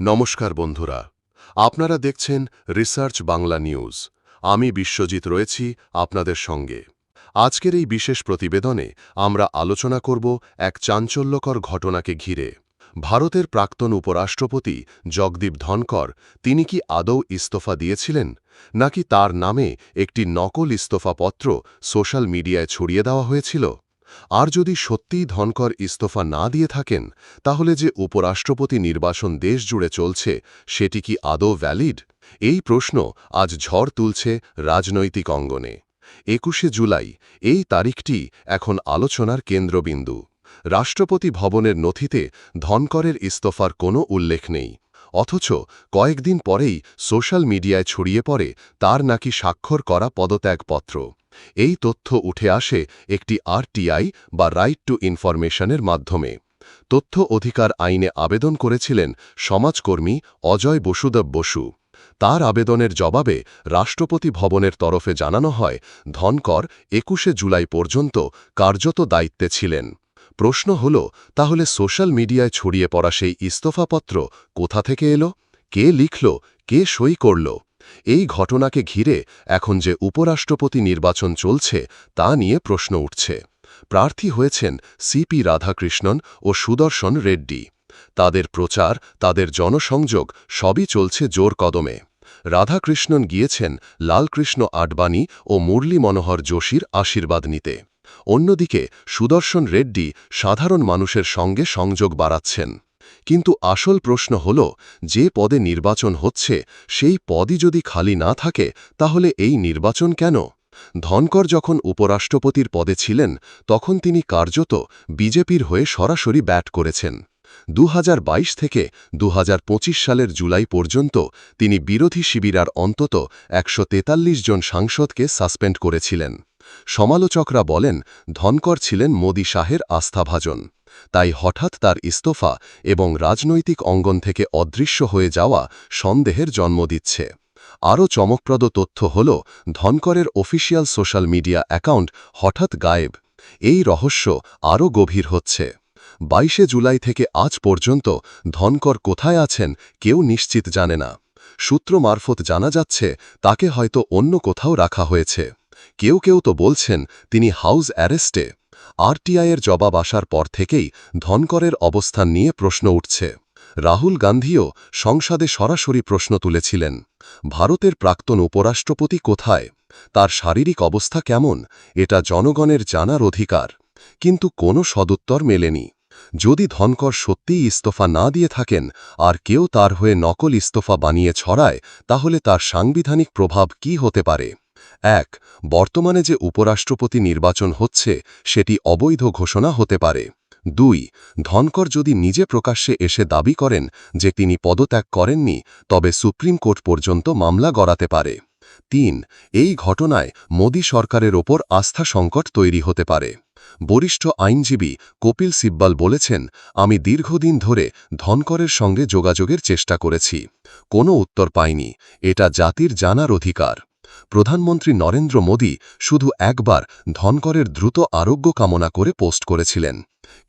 নমস্কার বন্ধুরা। আপনারা দেখছেন রিসার্চ বাংলা নিউজ। আমি বিশ্বজিৎ রয়েছি আপনাদের সঙ্গে। আজকের এই বিশেষ প্রতিবেদনে আমরা আলোচনা করব এক চাঞ্চল্যকর ঘটনাকে ঘিরে। ভারতের প্রাক্তন উপরাষ্ট্রপতি জগদীপ ধনকর, তিনি কি আদৌ ইস্তফা দিয়েছিলেন, নাকি তার নামে একটি নকল ইস্তফাপত্র সোশ্যাল মিডিয়ায় ছড়িয়ে দেওয়া হয়েছিল? আর যদি সত্যিই ধনকর ইস্তফা না দিয়ে থাকেন, তাহলে যে উপরাষ্ট্রপতি নির্বাচন দেশ জুড়ে চলছে, সেটি কি আদৌ ভ্যালিড এই প্রশ্ন আজ ঝড় তুলছে রাজনৈতিক অঙ্গনে। একুশে জুলাই, এই তারিখটি এখন আলোচনার কেন্দ্রবিন্দু। রাষ্ট্রপতি ভবনের নথিতে ধনকরের ইস্তফার কোনো উল্লেখ নেই। অথচ কয়েকদিন পরেই সোশ্যাল মিডিয়ায় ছড়িয়ে পড়ে তার নাকি স্বাক্ষর করা পদত্যাগপত্র। এই তথ্য উঠে আসে একটি আরটিআই বা রাইট টু ইনফরমেশনের মাধ্যমে। তথ্য অধিকার আইনে আবেদন করেছিলেন সমাজকর্মী অজয় বসুদেব বসু। তার আবেদনের জবাবে রাষ্ট্রপতি ভবনের তরফে জানানো হয়, ধনকর একুশে জুলাই পর্যন্ত কার্যত দায়িত্বে ছিলেন। প্রশ্ন হল, তাহলে সোশ্যাল মিডিয়ায় ছড়িয়ে পড়া সেই ইস্তফাপত্র কোথা থেকে এলো? কে লিখল? কে সই করল? এই ঘটনাকে ঘিরে এখন যে উপরাষ্ট্রপতি নির্বাচন চলছে, তা নিয়ে প্রশ্ন উঠছে। প্রার্থী হয়েছেন সিপি রাধাকৃষ্ণন ও সুদর্শন রেড্ডি। তাদের প্রচার, তাদের জনসংযোগ সবই চলছে জোর কদমে। রাধাকৃষ্ণন গিয়েছেন লালকৃষ্ণ আডবাণী ও মুরলী মনোহর যোশীর আশীর্বাদ নিতে। অন্যদিকে সুদর্শন রেড্ডি সাধারণ মানুষের সঙ্গে সংযোগ বাড়াচ্ছেন। কিন্তু আসল প্রশ্ন হল, যে পদে নির্বাচন হচ্ছে, সেই পদই যদি খালি না থাকে, তাহলে এই নির্বাচন কেন? ধনকর যখন উপরাষ্ট্রপতির পদে ছিলেন, তখন তিনি কার্যত বিজেপির হয়ে সরাসরি ব্যাট করেছেন। দু হাজার বাইশ থেকে দু হাজার পঁচিশ সালের জুলাই পর্যন্ত তিনি বিরোধী শিবিরার অন্তত একশো তেতাল্লিশ জন সাংসদকে সাসপেন্ড করেছিলেন। সমালোচকরা বলেন, ধনকর ছিলেন মোদী শাহের আস্থাভাজন। তাই হঠাৎ তার ইস্তফা এবং রাজনৈতিক অঙ্গন থেকে অদৃশ্য হয়ে যাওয়া সন্দেহের জন্ম দিচ্ছে। আরও চমকপ্রদ তথ্য হল, ধনকরের অফিসিয়াল সোশ্যাল মিডিয়া অ্যাকাউন্ট হঠাৎ গায়েব। এই রহস্য আরও গভীর হচ্ছে। বাইশে জুলাই থেকে আজ পর্যন্ত ধনকর কোথায় আছেন কেউ নিশ্চিত জানে না। সূত্র মারফত জানা যাচ্ছে, তাকে হয়তো অন্য কোথাও রাখা হয়েছে। কেউ কেউ তো বলছেন, তিনি হাউস অ্যারেস্টে আরটিআইয়ের জবাব আসার পর থেকেই ধনকরের অবস্থান নিয়ে প্রশ্ন উঠছে। রাহুল গান্ধীও সংসদে সরাসরি প্রশ্ন তুলেছিলেন, ভারতের প্রাক্তন উপরাষ্ট্রপতি কোথায়? তার শারীরিক অবস্থা কেমন? এটা জনগণের জানার অধিকার। কিন্তু কোনো সদুত্তর মেলেনি। যদি ধনকর সত্যিই ইস্তফা না দিয়ে থাকেন, আর কেউ তার হয়ে নকল ইস্তফা বানিয়ে ছড়ায়, তাহলে তার সাংবিধানিক প্রভাব কি হতে পারে? এক, বর্তমানে যে উপরাষ্ট্রপতি নির্বাচন হচ্ছে, সেটি অবৈধ ঘোষণা হতে পারে। দুই, ধনকর যদি নিজে প্রকাশ্যে এসে দাবি করেন যে তিনি পদত্যাগ করেননি, তবে সুপ্রিম কোর্ট পর্যন্ত মামলা গড়াতে পারে। তিন, এই ঘটনায় মোদী সরকারের ওপর আস্থা সংকট তৈরি হতে পারে। বরিষ্ঠ আইনজীবী কপিল সিব্বাল বলেছেন, আমি দীর্ঘদিন ধরে ধনকরের সঙ্গে যোগাযোগের চেষ্টা করেছি। কোনো উত্তর পাইনি। এটা জাতির জানার অধিকার। প্রধানমন্ত্রী নরেন্দ্র মোদী শুধু একবার ধনকরের দ্রুত আরোগ্য কামনা করে পোস্ট করেছিলেন।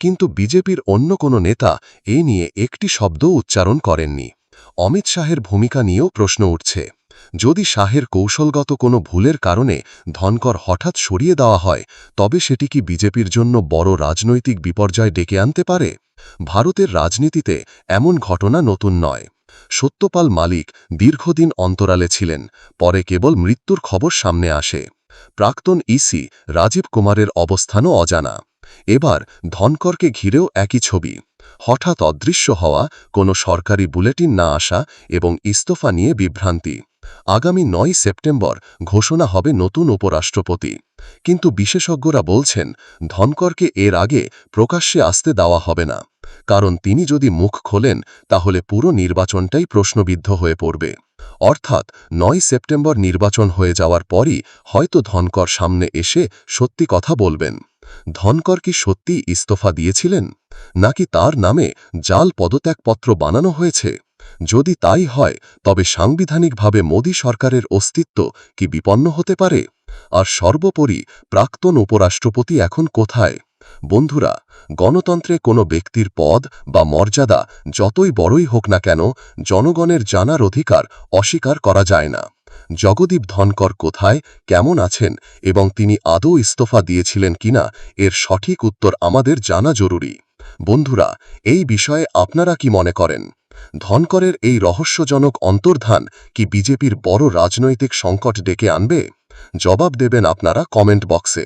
কিন্তু বিজেপির অন্য কোনো নেতা এ নিয়ে একটি শব্দ উচ্চারণ করেননি। অমিত শাহের ভূমিকা নিয়েও প্রশ্ন উঠছে। যদি শাহের কৌশলগত কোনো ভুলের কারণে ধনকর হঠাৎ সরিয়ে দেওয়া হয়, তবে সেটি কি বিজেপির জন্য বড় রাজনৈতিক বিপর্যয় ডেকে আনতে পারে? ভারতের রাজনীতিতে এমন ঘটনা নতুন নয়। সত্যপাল মালিক দীর্ঘদিন অন্তরালে ছিলেন, পরে কেবল মৃত্যুর খবর সামনে আসে। প্রাক্তন ইসি রাজীব কুমারের অবস্থানও অজানা। এবার ধনকরকে ঘিরেও একই ছবি। হঠাৎ অদৃশ্য হওয়া, কোনো সরকারি বুলেটিন না আসা এবং ইস্তফা নিয়ে বিভ্রান্তি। আগামী নয় সেপ্টেম্বর ঘোষণা হবে নতুন উপরাষ্ট্রপতি। কিন্তু বিশেষজ্ঞরা বলছেন, ধনকরকে এর আগে প্রকাশ্যে আসতে দেওয়া হবে না। কারণ তিনি যদি মুখ খোলেন, তাহলে পুরো নির্বাচনটাই প্রশ্নবিদ্ধ হয়ে পড়বে। অর্থাৎ নয় সেপ্টেম্বর নির্বাচন হয়ে যাওয়ার পরই হয়তো ধনকর সামনে এসে সত্যি কথা বলবেন। ধনকর কি সত্যি ইস্তফা দিয়েছিলেন? নাকি তার নামে জাল পদত্যাগপত্র বানানো হয়েছে? যদি তাই হয়, তবে সাংবিধানিকভাবে মোদী সরকারের অস্তিত্ব কি বিপন্ন হতে পারে? আর সর্বোপরি প্রাক্তন উপরাষ্ট্রপতি এখন কোথায়? বন্ধুরা, গণতন্ত্রে কোনো ব্যক্তির পদ বা মর্যাদা যতই বড়ই হোক না কেন, জনগণের জানার অধিকার অস্বীকার করা যায় না। জগদীপ ধনকর কোথায়, কেমন আছেন, এবং তিনি আদৌ ইস্তফা দিয়েছিলেন কিনা, এর সঠিক উত্তর আমাদের জানা জরুরি। বন্ধুরা, এই বিষয়ে আপনারা কি মনে করেন? ধনকরের এই রহস্যজনক অন্তর্ধান কি বিজেপির বড় রাজনৈতিক সংকট ডেকে আনবে? জবাব দেবেন আপনারা কমেন্ট বক্সে।